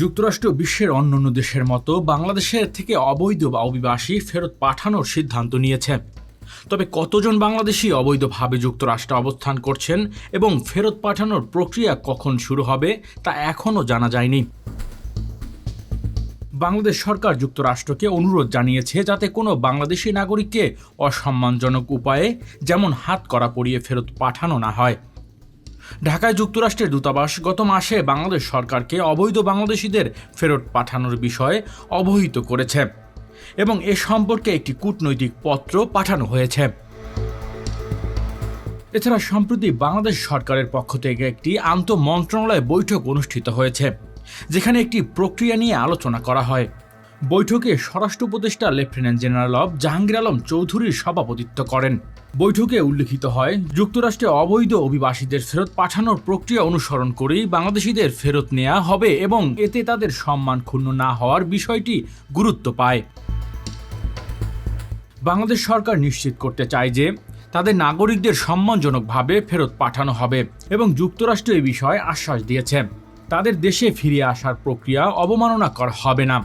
যুক্তরাষ্ট্র বিশ্বের অন্যান্য দেশের মতো বাংলাদেশের থেকে অবৈধ বা অভিবাসী ফেরত পাঠানোর সিদ্ধান্ত নিয়েছে। তবে কতজন বাংলাদেশি অবৈধভাবে যুক্তরাষ্ট্রে অবস্থান করছেন এবং ফেরত পাঠানোর প্রক্রিয়া কখন শুরু হবে, তা এখনও জানা যায়নি। বাংলাদেশ সরকার যুক্তরাষ্ট্রকে অনুরোধ জানিয়েছে যাতে কোনো বাংলাদেশি নাগরিককে অসম্মানজনক উপায়ে যেমন হাত করা পরিয়ে ফেরত পাঠানো না হয়। ঢাকায় যুক্তরাষ্ট্রের দূতাবাস গত মাসে বাংলাদেশ সরকারকে অবৈধ বাংলাদেশিদের ফেরত পাঠানোর বিষয়ে অবহিত করেছে এবং এ সম্পর্কে একটি কূটনৈতিক পত্র পাঠানো হয়েছে। এছাড়া সম্প্রতি বাংলাদেশ সরকারের পক্ষ থেকে একটি আন্তঃ মন্ত্রণালয় বৈঠক অনুষ্ঠিত হয়েছে, যেখানে একটি প্রক্রিয়া নিয়ে আলোচনা করা হয়। বৈঠকে স্বরাষ্ট্র উপদেষ্টা লেফটেন্যান্ট জেনারেল অব জাহাঙ্গীর আলম চৌধুরীর সভাপতিত্ব করেন। বৈঠকে উল্লেখিত হয়, যুক্তরাষ্ট্রে অবৈধ অভিবাসীদের ফেরত পাঠানোর প্রক্রিয়া অনুসরণ করেই বাংলাদেশিদের ফেরত নেওয়া হবে এবং এতে তাদের সম্মান ক্ষুণ্ণ না হওয়ার বিষয়টি গুরুত্ব পায়। বাংলাদেশ সরকার নিশ্চিত করতে চায় যে, তাদের নাগরিকদের সম্মানজনকভাবে ফেরত পাঠানো হবে এবং যুক্তরাষ্ট্র এ বিষয়ে আশ্বাস দিয়েছে। তাদের দেশে ফিরে আসার প্রক্রিয়া অবমাননা করা হবে না।